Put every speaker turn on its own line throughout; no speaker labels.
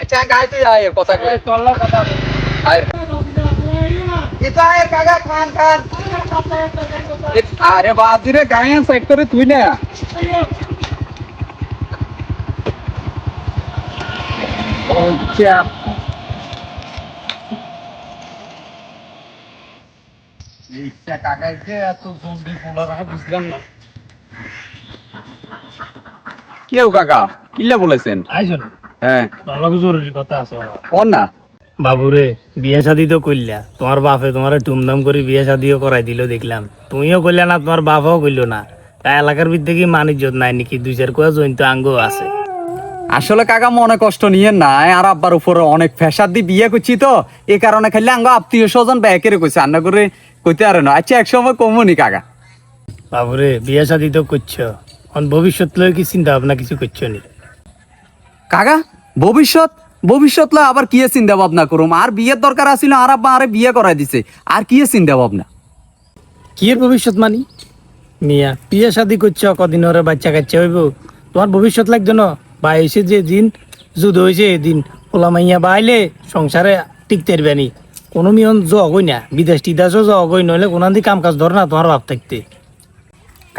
আচ্ছা গায়ে তুই আয় কথা কই চলল কথা আয় এটা আয় কাকা খান খান আরে বাদি রে গায়ে সাইড করে তুই না আচ্ছা এইটা কাকাইছে এত জলদি পোলা রাখা বুঝলাম না কেউ কাকা? কিল্লা বলেছেন?
আইসন
হ্যাঁ।
ভালো জরুরি কথা আছে
কোন না?
বাবুরে বিয়ে শাদি তো করলা তোমার বাপে তোমার ধুমধাম করে বিয়ে শাদিও করাই দিল দেখলাম। তুমিও করলে না তোমার বাপাও করল না। তা এলাকার ভিতরে কি মানিজ্যত নাই নাকি? দুই চার কোয়া জৈন্ত আঙ্গ আছে।
আসলে কাকা মনে কষ্ট নিয়ে নাই আর আব্বার উপরে অনেক ফ্যাসাদ দিয়ে বিয়ে করছি তো। এই কারণে খালি আঙ্গ আত্মীয় স্বজন ব্যাকেরে কইছে রান্না করে কইতে আর না। আচ্ছা এক সময় কমুনি কাকা।
বাবুরে বিয়ে শাদি তো করছ। ভবিষ্যৎ লয় কি চিন্তা ভাবনা কিছু করছ নি?
কাকা ভবিষ্যৎ? ভবিষ্যৎ লয় আবার কি চিন্তা ভাবনা করুম? আর বিয়ের দরকার আছিল আর আব্বা আরে বিয়ে করাই দিছে। আর কি চিন্তা ভাবনা?
কি ভবিষ্যৎ মানি? মিয়া বিয়ে শাদি করছ কদিন ওরে বাচ্চা কাচ্চা হইব। তোমার ভবিষ্যৎ লাগতো না? বা এসে যে দিন যুদ্ধ হয়েছে এদিন ওলা মাইয়া বাইলে সংসারে টিকতে পারবে নি। কোনো মিয়ন জগই না বিদেশ টিদেশও জগই নইলে কোনান কাম কাজ ধর না তোমার ভাব থাকতে।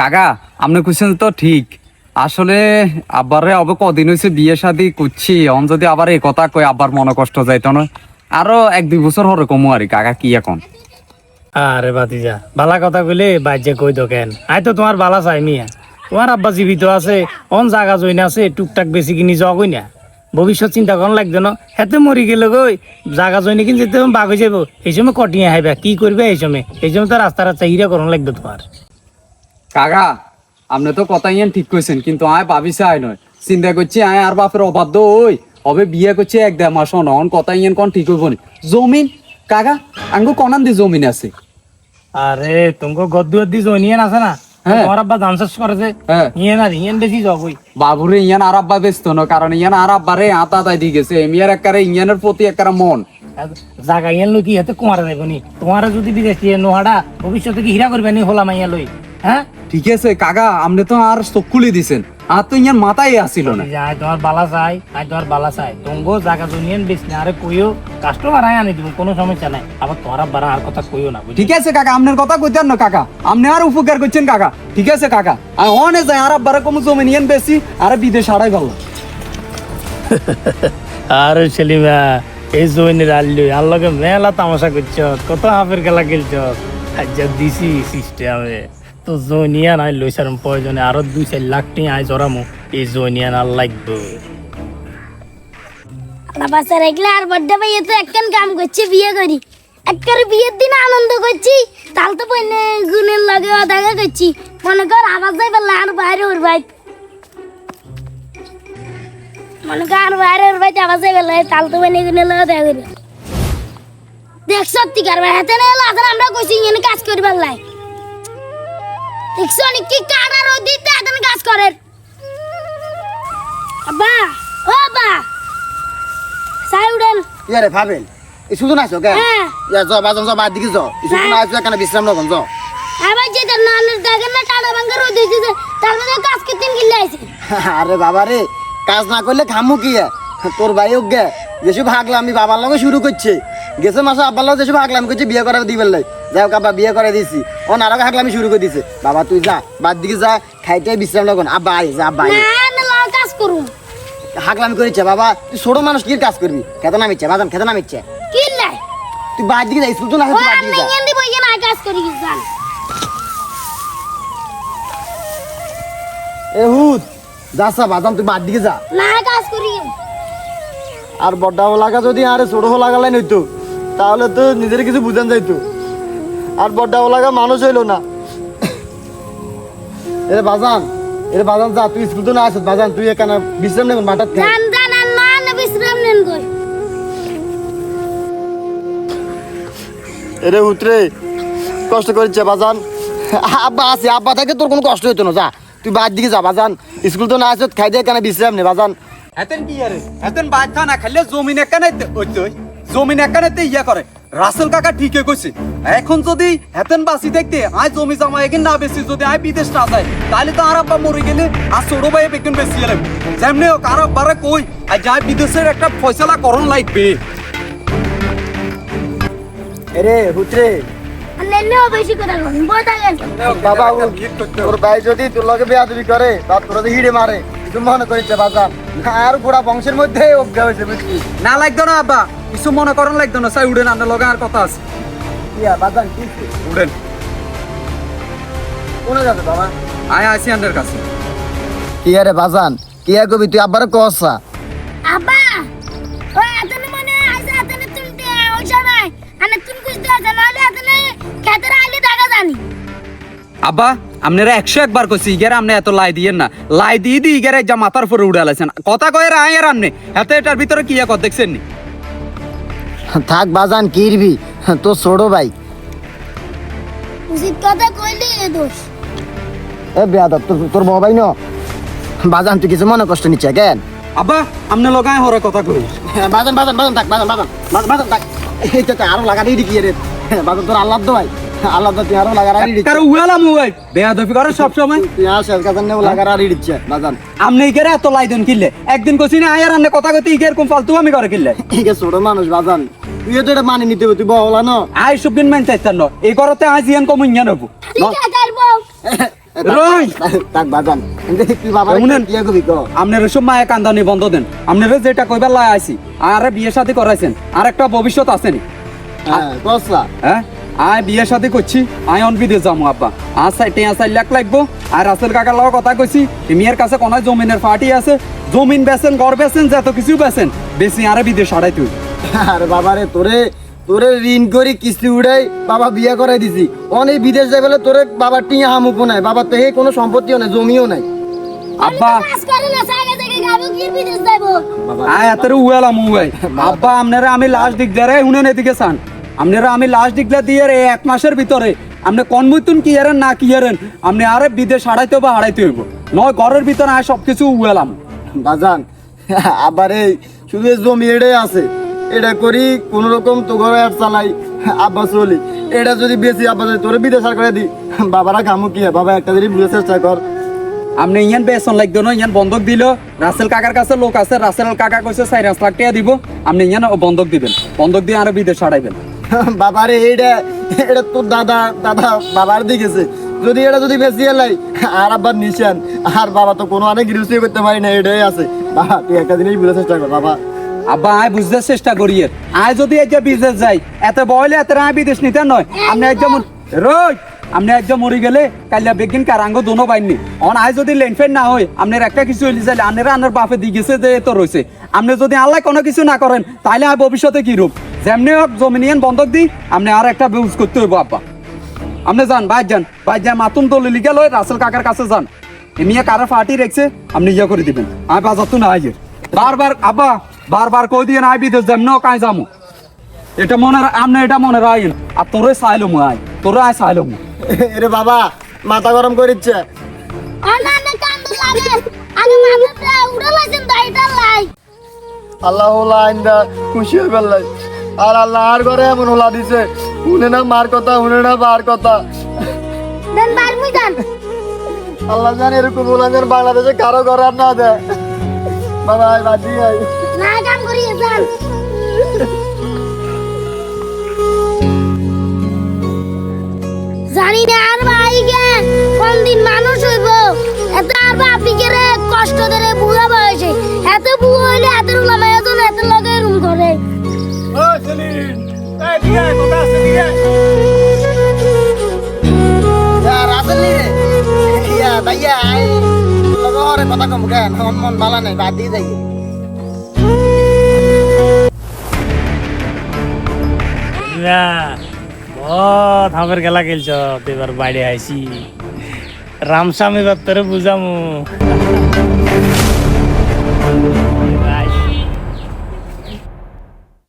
কাকা, আপনি কইছেন তো ঠিক। আসলে আব্বারে অবে কদিন হয়েছে বিয়ে শাদি করছি, অন যদি আবার এই কথা কই আব্বার মনে কষ্ট যাইতো না। আরও এক দুই বছর হরে কমু আরি কাকা, কি এখন?
আরে বাতিজা বালা কথা কইলে বাজ্যে কই তো কেন? আই তো তোমার বালা চাই মিয়া। তোমার আব্বা জীবিত আছে, অন জাগা জইন আছে, টুকটাক বেশি কিনি জগই না? ভবিষ্যৎ চিন্তা করার লাগবে না। হেতে মরি গেলে গই জাগা জইনে কিনতে যেতে বাগ হয়ে যাব এই সময় কটিয়ে হাইবা, কি করবে এই সময়? এই সময় তো রাস্তা রাস্তা হিরা করন লাগবে তোমার।
কাকা আপনি তো কথা ইয়ান ঠিক কইছেন কিন্তু আয় ভাবিছে আয় নয়। চিন্তা করছি আয় আর বাপের অবাধ্য ওই হবে বিয়ে করছে এক দেড় মাস নন কথা ইয়ান কন ঠিক হইব জমিন কাকা আঙ্গু কনান দি জমিন আছে।
আরে তোমাকে গদ্দুয়ার দি জইনিয়ে আছে না?
হ্যাঁ। হ্যাঁ।
ইয়ে না ইয়েন বেশি
বাবুরে ইয়ান আর আব্বা ব্যস্ত ন কারণ ইয়ান আর আব্বারে আতা আতাই দি গেছে। এমিয়ার একবারে ইয়ানের প্রতি একবারে মন।
জাগা ইয়েন লই কি হাতে কুমারা যাইব তোমার যদি বিদেশ দিয়ে নোহাডা ভবিষ্যতে কি হীরা করবে নি হোলা মাইয়া লই? হ্যাঁ?
ঠিক আছে কাকা আপনি তো আর চোখ খুলি দিছেন। আর তো ইয়ার মাথায় আসিল না।
আই তোমার বালা চাই আই তোমার বালা চাই তোমগো জাগা জুনিয়ন বেশ না আরে কইও কাস্টমার আই আনি দিব কোনো সমস্যা নাই। আবার তোমার বারা আর কথা কইও না
ঠিক আছে কাকা আপনার কথা কইতেন না কাকা। আপনি আর উপকার করছেন কাকা। ঠিক আছে কাকা। আর অনে যায় আর আব্বারে কম জমিন ইয়ান বেশি আর বিদেশ হারাই ভালো
আরে সেলিমা এই জমিনের আল্লু আর লগে মেলা তামাশা করছ কত হাফের খেলা খেলছ। আজ্জা দিছি সিস্টেমে তো জনিয়ান আই লইসারম প্রয়োজনে আরও দুই চার লাখ টি আই জরামো এই জনিয়ান আর লাগবে।
বাসার এগুলো আর বার্থডে ভাই তো একখান কাম করছে বিয়ে করি একবার বিয়ের দিন আনন্দ করছি তাল তো বইনে গুণের লগে দেখা করছি মনে কর আবার যাই বললে আর বাইরে ওর ভাই মনে কর আর বাইরে ওর ভাই আবার যাই বললে তাল তো বইনে গুণের লগে দেখা করি দেখ সত্যি কার হাতে না এলো আমরা কোচিং কাজ করবার লাগে কি দিতে কাজ করেন আব্বা। ও আব্বা। সাই উড়েন।
ইয়ারে ভাবেন এই শুধু নাইছো কে?
হ্যাঁ।
ইয়া বাদ দিকে এই
হ্যাঁ।
কেন বিশ্রাম
আবার নানের না টানা ভাঙ্গা রোদ দিয়েছে তার মধ্যে কাজ করতে গিলে আইছে।
আরে বাবা রে কাজ না করলে খামু কি তোর ভাই গে যেসব হাগলা আমি বাবার লগে শুরু করছে গেছে মাসে আব্বার লগে যেসব হাগলাম করছে বিয়ে করে দিবেন লাই যাই হোক আব্বা বিয়ে করে দিছি। ও নারকে হাগলামি শুরু করে দিছে। বাবা তুই যা বাদ দিকে যা খাইতে বিশ্রাম নগন আব্বা আই যা আব্বা
কাজ করুম
হাগলামি করেছে বাবা। তুই ছোট মানুষ কি কাজ করবি? খেতে নামিচ্ছে বাদাম খেতে নামিচ্ছে।
কি লাই
তুই বাদ দিকে যা স্কুল তো না তুই বাদ
আমি
দিকে যা।
কাজ করি জান?
এ হুদ যাসা বাদাম তুই বাদ দিকে যা।
না কাজ করি।
আর বড্ডা লাগা যদি আরে ছোট লাগালাই নইতো তাহলে তো নিজের কিছু বুঝান যাইতো। আর বড্ডা লাগা মানুষ হইল না। এরে বাজান এরে বাজান যা তুই স্কুল তো না আসত বাজান তুই এখানে বিশ্রাম নেবেন থেকে।
জান জান আর না না বিশ্রাম নেন কই?
এরে হুতরে কষ্ট করেছে বাজান। আব্বা আছে আব্বা থেকে তোর কোনো কষ্ট হইতো না যা। তুই বাদ দিকে যা বাজান। স্কুল তো না আসত খাই দিয়ে এখানে বিশ্রাম নে বাজান।
এতেন কি আরে? এতেন বাধ্য না খাইলে জমিন একানে হইতো জমিন একানেতে ইয়া করে। রাসেল কাকা ঠিকই কইছে। এখন যদি হেতেন বাসি দেখতে আয় জমি জমা এগিন না বেশি যদি আয় বিদেশ না যায় তাহলে তো আর আব্বা মরে গেলে আর ছোট ভাই বেতন বেশি গেলাম যেমনি হোক আর আব্বারে কই আর যায় বিদেশের একটা ফয়সালা করণ লাগবে।
এরে হুতরে বাবা ও তোর ভাই যদি তোর লগে বেয়াদবি করে বা তোর হিড়ে মারে তুমি মনে আর গোড়া বংশের মধ্যে অজ্ঞা হয়েছে বুঝলি।
না লাগতো না আব্বা। কিছু মনে করণ লাগতো না সাই উড়েন আপনার লগে আর কথা আছে।
ইয়া কি?
উড়েন।
কোনে যাবে বাবা?
আয় আসি আন্ডার কাছে।
কি আরে বাজান? কি আর কবি তুই আব্বারে কসা
আব্বা! মনে আনে খেতের আইলে জানি।
আপনারা একশো একবার কইছি ইগারে আপনি এত লাই দিয়েন না। লাই দিয়ে দিয়ে ইগারে যা মাথার উপরে উড়ে আলাইছেন। কথা কয়ে আর আপনি এত এটার ভিতরে কি কর দেখছেন নি?
থাক বাজান কিরবি? তোর ছোট ভাই।
উচিত কথা কইলি এ দোষ।
এ বেয়াদব তোর তোর বড় ভাই ন? বাজান তুই কিছু মনে কষ্ট নিচ্ছে কেন?
আব্বা আপনি লগায় হরে কথা কই
বাজান বাজান বাজান থাক বাজান বাজান বাজান বাজান থাক। এইটা তো আরও লাগা দিয়ে কি রে? বাজান তোর আল্লাহ দো ভাই আল্লাহ দো তুই আরও লাগা রাড়ি দিচ্ছে
কারও উয়ালাম উয়াই বেয়াদফি করে সব সময়
তুই আর শেষ কাজান নেও লাগা রাড়ি দিচ্ছে বাজান।
আপনি ইগারে এত লাই দেন কিনলে? একদিন কইছি না আয় আর আপনি কথা কইতে ইগার কোন ফালতু আমি করে কিনলে।
ঠিক আছে ছোট মানুষ বাজান। তুই তো এটা মানি নিতে হবে তুই বহলা ন।
আয় সব দিন চাইতেন এই করতে আজ ইয়ান কম ইয়া নেব।
ঠিক আছে
রই
থাক বাজান তুই বাবা
শুনেন।
কি কবি কো
আপনার সব মায়ে কান্দানি বন্ধ দেন। আপনারা যেটা কইবার লাই আইছি। আর বিয়ে শাদী করাইছেন। আর একটা ভবিষ্যৎ আসেনি।
হ্যাঁ কসলা।
হ্যাঁ? আয় বিয়ে শাদী করছি। আয় অন বিদেশ যাব আব্বা আর সাইটে চার লাখ লাগবো। আর রাসেল কাকার লগে কথা কইছি। মেয়ের কাছে কোনো জমিনের ফাটি আছে। জমিন বেচেন ঘর বেচেন যত কিছু বেচেন। বেশি আরে বিদেশ হারাই তুই।
আরে বাবা রে তোরে তোরে ঋণ করি কিস্তি উড়াই বাবা বিয়ে করাই দিছি। অনেক বিদেশ যাই বলে তোরে বাবা টিয়া হামুকো নাই। বাবা তো কোনো সম্পত্তিও নাই জমিও নাই।
আব্বা।
কাজ করে না সাইকে থেকে গাবো কি বিদেশ যাইবো?
আয় এতের উয়ালাম উয়াই। আব্বা আপনারা আমি লাস্ট দিক দেরে হুনেন এদিকে চান। আপনারা আমি লাস্ট দিকলা দিয়ে রে এক মাসের ভিতরে। আপনি কনমুতুন কি হারেন না কি হারেন আপনি আরে বিদেশ হারাইতে হবে হারাইতে হইব। নয় ঘরের ভিতরে আয় সবকিছু উয়ালাম।
বাজান আবার এই শুধু এই জমি এটাই আছে। এটা করি কোন রকম তো ঘরে আর চালাই। আব্বা চলি এটা যদি বেশি আব্বা তোরে বিদেশ আর করে দি। বাবারা কামু কি? বাবা একটা যদি বুঝে চেষ্টা কর।
আপনি ইয়ান বেসন লাগতো না ইয়ান বন্ধক দিল। রাসেল কাকার কাছে লোক আছে রাসেল কাকা কইছে চার পাঁচ লাখ টাকা দিব। আপনি ইয়ান বন্ধক দিবেন। বন্ধক দিয়ে আরও বিদেশ হারাইবেন
বাবারে এইটা এটা তোর দাদা দাদা বাবার দিকেছে যদি এটা যদি বেশি এলাই আর আব্বার নিশান আর বাবা তো কোনো অনেক গৃহস্থী করতে পারি না এটাই আছে। বাবা তুই একটা জিনিস বুঝে চেষ্টা কর বাবা।
আব্বা, আয় বুঝতে চেষ্টা করি। আয় যদি এই যে বিদেশ যাই, এত বয়লে এত আয় বিদেশ নিতে নয়। আপনি একদম রোজ! আপনি একদম মরি গেলে কালিয়া বেগিন কারাঙ্গ দোনো পাইনি অন, আয় যদি লেনফেন না হয়, আপনার একটা কিছু হইলে যাইলে আপনারা আপনার বাপে দি গেছে যে এত রয়েছে। আপনি যদি আল্লাহ কোনো কিছু না করেন তাহলে আর ভবিষ্যতে কি রূপ? যেমনি হোক জমিনিয়ান বন্ধক দিই, আপনি আর একটা ব্যবস্থা করতে হইব, আব্বা। আপনি যান বাইর যান। বাইর যান মাতুন দলি লিগে লয় রাসেল কাকার কাছে যান। এমিয়া কারা ফাটি রেখছে, আপনি ইয়ে করে দিবেন। আমি বাজার তো না আইয়ের বারবার আব্বা! বারবার কই দিয়ে নাই বিদেশ যাম না কাই যামু। এটা মনে আপনি এটা মনে রাখেন আর তোরে চাইলো মু আয় তোরে আয় চাইলো মু
এরে বাবা মাথা গরম করিচ্ছে।
অন্যান্য কান্দ লাগে। আগে মাথাতে উড়ে লাইছেন দাইটা লাই।
আল্লাহ ওলা আইন্দা খুশি হয়ে পেলাই আর আল্লাহ আর ঘরে এমন ওলা দিছে। উনে না মার কথা উনে না বার কথা।
দেন বার মুই দেন।
আল্লাহ জানে এরকম ওলা যেন বাংলাদেশে কারও ঘরে আর না দেয়। বাবা আয় বাজি
না কাম করি যান জানি না আর ভাই গে কোন দিন মানুষ হইব। এত আর বাপি কে রে কষ্ট করে বুড়া বয়সে। এত বুড়ো হইলে এত রুলামে এত এত লগে রুম করে।
ইয়ার আসেন নি। রে ইয়া দাইয়া আয়। লগরে কথা কম, কেন? মন মন ভালো নাই, বাদ দিয়ে যাই।
বহুত হামের খেলা খেলছ এবার বাইরে আইছি। রামস্বামী এবার তোরে বুঝামু।